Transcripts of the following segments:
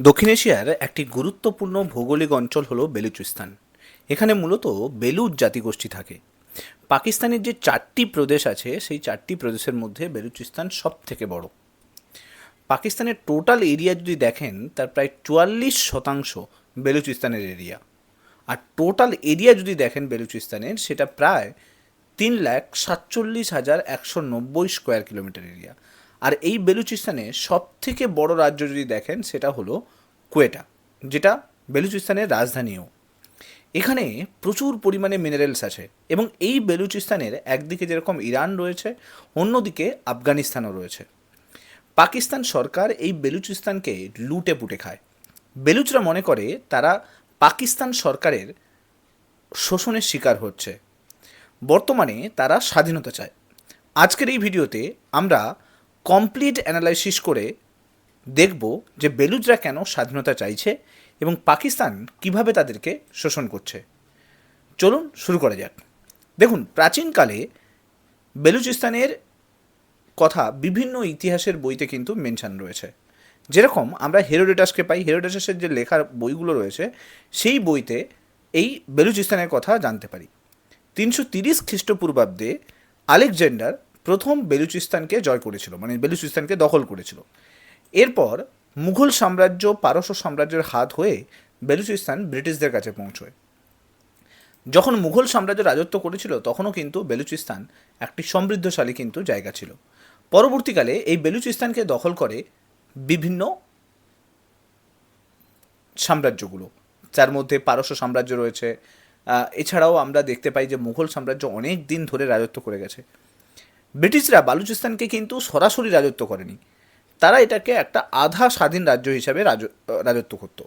দক্ষিণ এশিয়ার একটি গুরুত্বপূর্ণ ভৌগোলিক অঞ্চল হলো বেলুচিস্তান। এখানে মূলত বেলুচ জাতিগোষ্ঠী থাকে। পাকিস্তানের যে চারটি প্রদেশ আছে, সেই চারটি প্রদেশের মধ্যে বেলুচিস্তান সব থেকে বড়। পাকিস্তানের টোটাল এরিয়া যদি দেখেন, তার প্রায় চুয়াল্লিশ শতাংশ বেলুচিস্তানের এরিয়া। আর টোটাল এরিয়া যদি দেখেন বেলুচিস্তানের, সেটা প্রায় তিন লাখ সাতচল্লিশ হাজার একশো নব্বই স্কোয়ার কিলোমিটার এরিয়া। আর এই বেলুচিস্তানে সব থেকে বড় রাজ্য যদি দেখেন, সেটা হলো কোয়েটা, যেটা বেলুচিস্তানের রাজধানীও। এখানে প্রচুর পরিমাণে মিনারেলস আছে এবং এই বেলুচিস্তানের একদিকে যেরকম ইরান রয়েছে, অন্যদিকে আফগানিস্তানও রয়েছে। পাকিস্তান সরকার এই বেলুচিস্তানকে লুটে পুটে খায়। বেলুচরা মনে করে তারা পাকিস্তান সরকারের শোষণের শিকার হচ্ছে। বর্তমানে তারা স্বাধীনতা চায়। আজকের এই ভিডিওতে আমরা কমপ্লিট অ্যানালাইসিস করে দেখব যে বেলুজরা কেন স্বাধীনতা চাইছে এবং পাকিস্তান কীভাবে তাদেরকে শোষণ করছে। চলুন শুরু করা যাক। দেখুন, প্রাচীনকালে বেলুচিস্তানের কথা বিভিন্ন ইতিহাসের বইতে কিন্তু মেনশান রয়েছে। যেরকম আমরা হেরোডেটাসকে পাই, হেরোডেটাসের যে লেখার বইগুলো রয়েছে, সেই বইতে এই বেলুচিস্তানের কথা জানতে পারি। তিনশো তিরিশ খ্রিস্টপূর্বাব্দে আলেকজান্ডার প্রথম বেলুচিস্তানকে জয় করেছিল মানে বেলুচিস্তানকে দখল করেছিল। এরপর মুঘল সাম্রাজ্য, পারস্য সাম্রাজ্যের হাত হয়ে বেলুচিস্তান ব্রিটিশদের কাছে পৌঁছয়। যখন মুঘল সাম্রাজ্য রাজত্ব করেছিল, তখনও কিন্তু বেলুচিস্তান একটি সমৃদ্ধশালী কিন্তু জায়গা ছিল। পরবর্তীকালে এই বেলুচিস্তানকে দখল করে বিভিন্ন সাম্রাজ্যগুলো, যার মধ্যে পারস্য সাম্রাজ্য রয়েছে। এছাড়াও আমরা দেখতে পাই যে মুঘল সাম্রাজ্য অনেক দিন ধরে রাজত্ব করে গেছে। ব্রিটিশরা বালুচিস্তানকে কিন্তু সরাসরি রাজত্ব করেনি। তারা এটাকে একটা আধা স্বাধীন রাজ্য হিসাবে রাজ- রাজত্ব করত।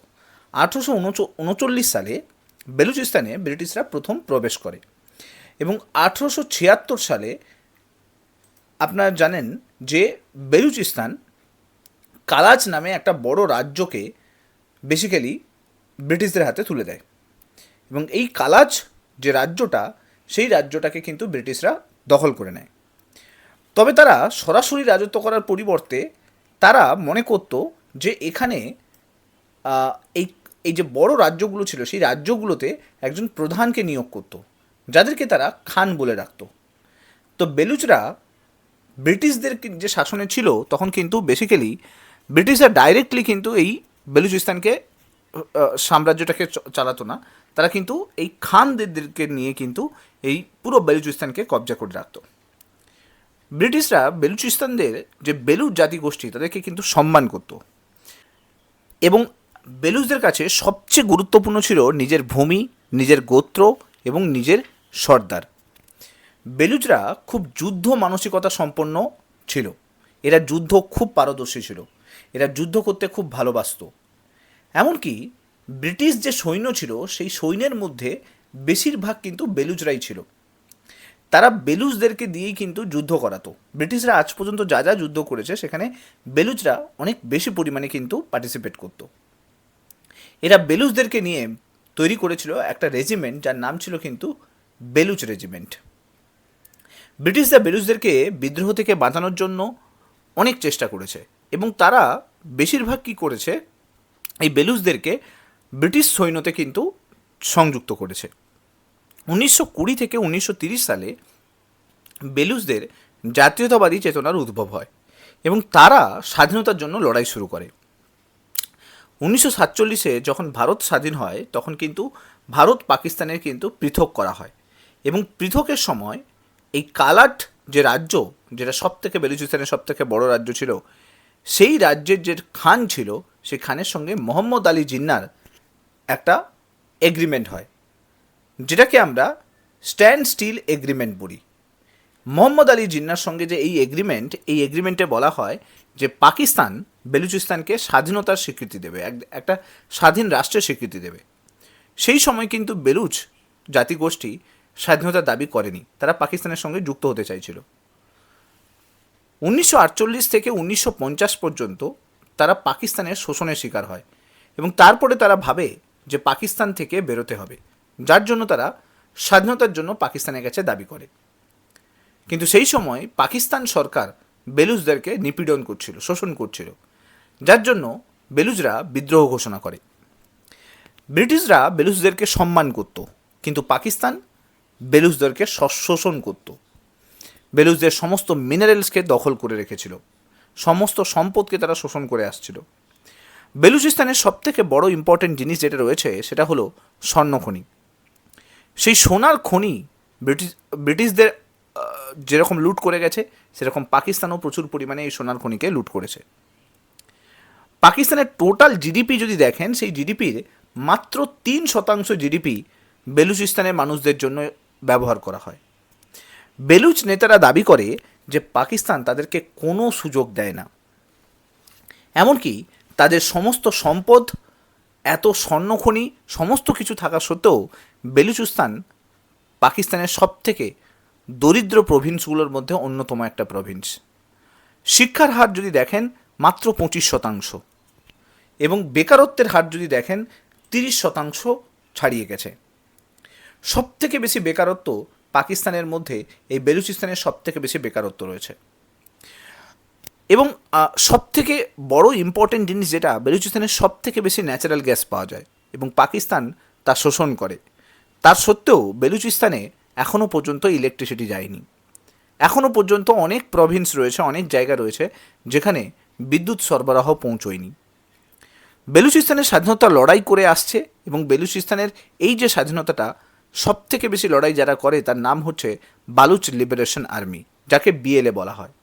আঠেরোশো উনচল্লিশ সালে বেলুচিস্তানে ব্রিটিশরা প্রথম প্রবেশ করে এবং আঠেরোশো ছিয়াত্তর সালে আপনারা জানেন যে বেলুচিস্তান কালাজ নামে একটা বড় রাজ্যকে বেসিক্যালি ব্রিটিশদের হাতে তুলে দেয় এবং এই কালাজ যে রাজ্যটা, সেই রাজ্যটাকে কিন্তু ব্রিটিশরা দখল করে নেয়। তবে তারা সরাসরি রাজত্ব করার পরিবর্তে তারা মনে করত যে এখানে এই এই যে বড় রাজ্যগুলো ছিল, সেই রাজ্যগুলোতে একজন প্রধানকে নিয়োগ করত, যাদেরকে তারা খান বলে রাখত তো বেলুচরা ব্রিটিশদের যে শাসনে ছিল, তখন কিন্তু বেসিক্যালি ব্রিটিশরা ডাইরেক্টলি কিন্তু এই বেলুচিস্তানকে সাম্রাজ্যটাকে চালাতো না। তারা কিন্তু এই খানদেরকে নিয়ে কিন্তু এই পুরো বেলুচিস্তানকে কবজা করে রাখতো। ব্রিটিশরা বেলুচিস্তানদের যে বেলুচ জাতিগোষ্ঠী, তাদেরকে কিন্তু সম্মান করত। এবং বেলুচদের কাছে সবচেয়ে গুরুত্বপূর্ণ ছিল নিজের ভূমি, নিজের গোত্র এবং নিজের সর্দার। বেলুচরা খুব যুদ্ধ মানসিকতা সম্পন্ন ছিল। এরা যুদ্ধ খুব পারদর্শী ছিল। এরা যুদ্ধ করতে খুব ভালোবাসত। এমনকি ব্রিটিশ যে সৈন্য ছিল, সেই সৈন্যের মধ্যে বেশিরভাগ কিন্তু বেলুচরাই ছিল। তারা বেলুচদেরকে দিয়েই কিন্তু যুদ্ধ করাতো। ব্রিটিশরা আজ পর্যন্ত যা যা যুদ্ধ করেছে, সেখানে বেলুচরা অনেক বেশি পরিমাণে কিন্তু পার্টিসিপেট করতো। এরা বেলুচদেরকে নিয়ে তৈরি করেছিল একটা রেজিমেন্ট যার নাম ছিল কিন্তু বেলুচ রেজিমেন্ট ব্রিটিশরা বেলুচদেরকে বিদ্রোহ থেকে বাঁচানোর জন্য অনেক চেষ্টা করেছে এবং তারা বেশিরভাগ কী করেছে? এই বেলুচদেরকে ব্রিটিশ সৈন্যতে কিন্তু সংযুক্ত করেছে। উনিশশো কুড়ি থেকে উনিশশো সালে বেলুচদের জাতীয়তাবাদী চেতনার উদ্ভব হয় এবং তারা স্বাধীনতার জন্য লড়াই শুরু করে। উনিশশো সাতচল্লিশে যখন ভারত স্বাধীন হয়, তখন কিন্তু ভারত পাকিস্তানের কিন্তু পৃথক করা হয় এবং পৃথকের সময় এই কালাট যে রাজ্য, যেটা সব থেকে বেলুচিস্তানের সব থেকে বড় রাজ্য ছিল, সেই রাজ্যের যে খান ছিল, সেই খানের সঙ্গে মোহাম্মদ আলী জিন্নার একটা এগ্রিমেন্ট হয়। যেটাকে আমরা স্ট্যান্ড স্টিল এগ্রিমেন্ট বলি। মোহাম্মদ আলী জিন্নার সঙ্গে যে এই এগ্রিমেন্ট এই এগ্রিমেন্টে বলা হয় যে পাকিস্তান বেলুচিস্তানকে স্বাধীনতার স্বীকৃতি দেবে, এক- একটা স্বাধীন রাষ্ট্রের স্বীকৃতি দেবে। সেই সময় কিন্তু বেলুচ জাতিগোষ্ঠী স্বাধীনতার দাবি করেনি, তারা পাকিস্তানের সঙ্গে যুক্ত হতে চাইছিল। উনিশশো আটচল্লিশ থেকে উনিশশো পঞ্চাশ পর্যন্ত তারা পাকিস্তানের শোষণের শিকার হয় এবং তারপরে তারা ভাবে যে পাকিস্তান থেকে বেরোতে হবে। যার জন্য তারা স্বাধীনতার জন্য পাকিস্তানের কাছে দাবি করে। কিন্তু সেই সময় পাকিস্তান সরকার বেলুচদেরকে নিপীড়ন করছিল, শোষণ করছিল, যার জন্য বেলুজরা বিদ্রোহ ঘোষণা করে। ব্রিটিশরা বেলুচদেরকে সম্মান করত, কিন্তু পাকিস্তান বেলুচদেরকে শ- শোষণ করত। বেলুচদের সমস্ত মিনারেলসকে দখল করে রেখেছিল, সমস্ত সম্পদকে তারা শোষণ করে আসছিল। বেলুচিস্তানের সবথেকে বড় ইম্পর্টেন্ট জিনিস যেটা রয়েছে সেটা হলো স্বর্ণখনি। সেই সোনার খনি ব্রিটিশ, ব্রিটিশদের যেরকম লুট করে গেছে, সেরকম পাকিস্তানও প্রচুর পরিমাণে এই সোনার খনিকে লুট করেছে। পাকিস্তানের টোটাল জিডিপি যদি দেখেন, সেই জিডিপির মাত্র তিন শতাংশ জিডিপি বেলুচিস্তানের মানুষদের জন্য ব্যবহার করা হয়। বেলুচ নেতারা দাবি করে যে পাকিস্তান তাদেরকে কোনো সুযোগ দেয় না। এমনকি তাদের সমস্ত সম্পদ এত স্বর্ণখনি সমস্ত কিছু থাকা সত্ত্বেও বেলুচিস্তান পাকিস্তানের সব থেকে দরিদ্র প্রভিন্সগুলোর মধ্যে অন্যতম একটা প্রভিন্স। শিক্ষার হার যদি দেখেন, মাত্র পঁচিশ শতাংশ। এবং বেকারত্বের হার যদি দেখেন, তিরিশ শতাংশ ছাড়িয়ে গেছে। সব থেকে বেশি বেকারত্ব পাকিস্তানের মধ্যে, এই বেলুচিস্তানের সব থেকে বেশি বেকারত্ব রয়েছে। এবং সব থেকে বড় ইম্পর্টেন্ট জিনিস যেটা বেলুচিস্তানের সব থেকে বেশি ন্যাচারাল গ্যাস পাওয়া যায় এবং পাকিস্তান তা শোষণ করে। তার সত্ত্বেও বেলুচিস্তানে এখনও পর্যন্ত ইলেকট্রিসিটি যায়নি। এখনও পর্যন্ত অনেক প্রভিন্স রয়েছে, অনেক জায়গা রয়েছে যেখানে বিদ্যুৎ সরবরাহ পৌঁছয়নি। বেলুচিস্তানের স্বাধীনতা লড়াই করে আসছে এবং বেলুচিস্তানের এই যে স্বাধীনতাটা সব থেকে বেশি লড়াই যারা করে তার নাম হচ্ছে বালুচ লিবারেশন আর্মি, যাকে বিএলএ বলা হয়।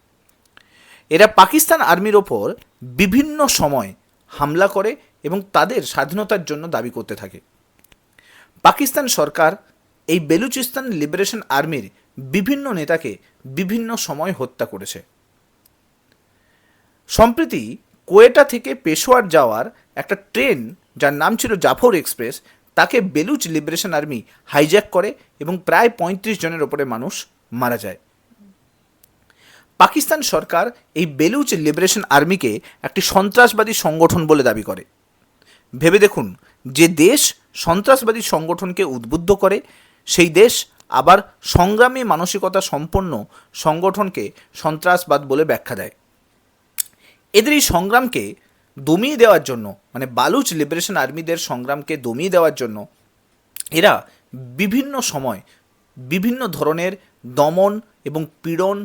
এরা পাকিস্তান আর্মির ওপর বিভিন্ন সময় হামলা করে এবং তাদের স্বাধীনতার জন্য দাবি করতে থাকে। পাকিস্তান সরকার এই বেলুচিস্তান লিবারেশন আর্মির বিভিন্ন নেতাকে বিভিন্ন সময় হত্যা করেছে। সম্প্রতি কোয়েটা থেকে পেশোয়ার যাওয়ার একটা ট্রেন যার নাম ছিল জাফর এক্সপ্রেস, তাকে বেলুচ লিবারেশন আর্মি হাইজ্যাক করে এবং প্রায় পঁয়ত্রিশ জনের ওপরে মানুষ মারা যায়। পাকিস্তান সরকার এই বেলুচ লিবারেশন আর্মিকে একটি সন্ত্রাসবাদী সংগঠন বলে দাবি করে। ভেবে দেখুন, যে দেশ সন্ত্রাসবাদী সংগঠনকে উদ্বুদ্ধ করে, সেই দেশ আবার সংগ্রামী মানসিকতা সম্পন্ন সংগঠনকে সন্ত্রাসবাদ বলে ব্যাখ্যা দেয়। এদের এই সংগ্রামকে দমিয়ে দেওয়ার জন্য মানে বালুচ লিবারেশন আর্মিদের সংগ্রামকে দমিয়ে দেওয়ার জন্য, এরা বিভিন্ন সময় বিভিন্ন ধরনের দমন এবং পীড়ন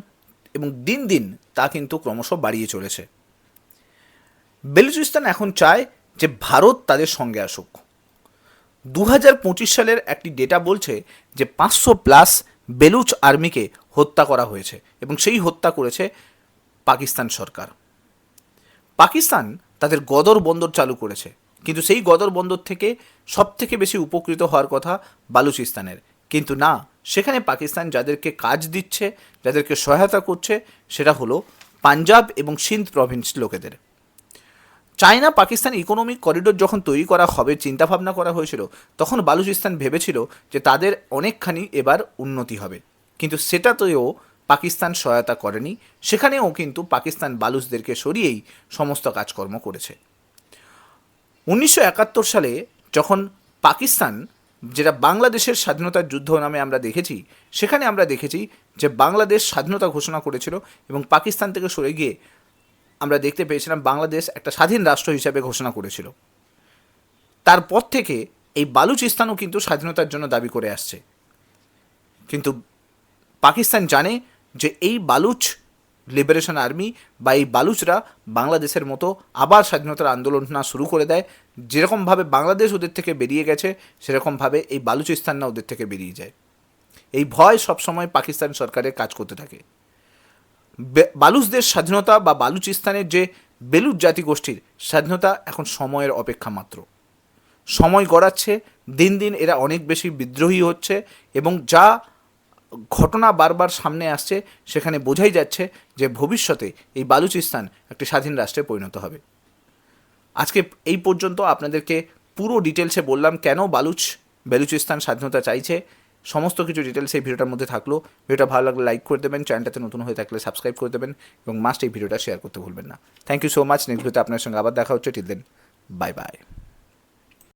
এবং দিন দিন তা কিন্তু ক্রমশ বাড়িয়ে চলেছে। বেলুচিস্তান এখন চায় যে ভারত তাদের সঙ্গে আসুক। দু সালের একটি ডেটা বলছে যে পাঁচশো প্লাস বেলুচ আর্মিকে হত্যা করা হয়েছে এবং সেই হত্যা করেছে পাকিস্তান সরকার। পাকিস্তান তাদের গদর বন্দর চালু করেছে। কিন্তু সেই গদর বন্দর থেকে সব থেকে বেশি উপকৃত হওয়ার কথা বালুচিস্তানের। কিন্তু না, সেখানে পাকিস্তান যাদেরকে কাজ দিচ্ছে, যাদেরকে সহায়তা করছে, সেটা হলো পাঞ্জাব এবং সিন্ধ প্রভিন্স লোকেদের। চায়না পাকিস্তান ইকোনমিক করিডোর যখন তৈরি করা হবে, চিন্তাভাবনা করা হয়েছিল, তখন বালুচিস্তান ভেবেছিল যে তাদের অনেকখানি এবার উন্নতি হবে। কিন্তু সেটাতেও পাকিস্তান সহায়তা করেনি, সেখানেও কিন্তু পাকিস্তান বালুচদেরকে সরিয়েই সমস্ত কাজকর্ম করেছে। উনিশশো একাত্তর সালে যখন পাকিস্তান যেটা বাংলাদেশের স্বাধীনতার যুদ্ধ নামে আমরা দেখেছি, সেখানে আমরা দেখেছি যে বাংলাদেশ স্বাধীনতা ঘোষণা করেছিল এবং পাকিস্তান থেকে সরে গিয়ে আমরা দেখতে পেয়েছিলাম বাংলাদেশ একটা স্বাধীন রাষ্ট্র হিসাবে ঘোষণা করেছিল। তারপর থেকে এই বালুচিস্তানও কিন্তু স্বাধীনতার জন্য দাবি করে আসছে। কিন্তু পাকিস্তান জানে যে এই বালুচ লিবারেশন আর্মি বা এই বালুচরা বাংলাদেশের মতো আবার স্বাধীনতার আন্দোলন না শুরু করে দেয় যেরকমভাবে বাংলাদেশ ওদের থেকে বেরিয়ে গেছে, সেরকমভাবে এই বালুচিস্তান না ওদের থেকে বেরিয়ে যায়। এই ভয় সবসময় পাকিস্তান সরকারের কাজ করতে থাকে। বালুচদের স্বাধীনতা বা বালুচিস্তানের যে বেলুচ জাতিগোষ্ঠীর স্বাধীনতা এখন সময়ের অপেক্ষা মাত্র। সময় গড়াচ্ছে, দিন দিন এরা অনেক বেশি বিদ্রোহী হচ্ছে এবং যা ঘটনা বারবার সামনে আসছে, সেখানে বোঝাই যাচ্ছে যে ভবিষ্যতে এই বালুচিস্তান একটি স্বাধীন রাষ্ট্রে পরিণত হবে। আজকে এই পর্যন্ত আপনাদেরকে পুরো ডিটেলসে বললাম কেন বালুচ, বেলুচিস্তান স্বাধীনতা চাইছে। সমস্ত কিছু ডিটেলস এই ভিডিওটার মধ্যে থাকল। ভিডিওটা ভালো লাগলে লাইক করে দেবেন চ্যানেলটাতে নতুন হয়ে থাকলে সাবস্ক্রাইব করে দেবেন এবং মাস্ট এই ভিডিওটা শেয়ার করতে ভুলবেন না। Thank you so much next ভিডিওতে আপনার সঙ্গে আবার দেখা হচ্ছে। Till then bye bye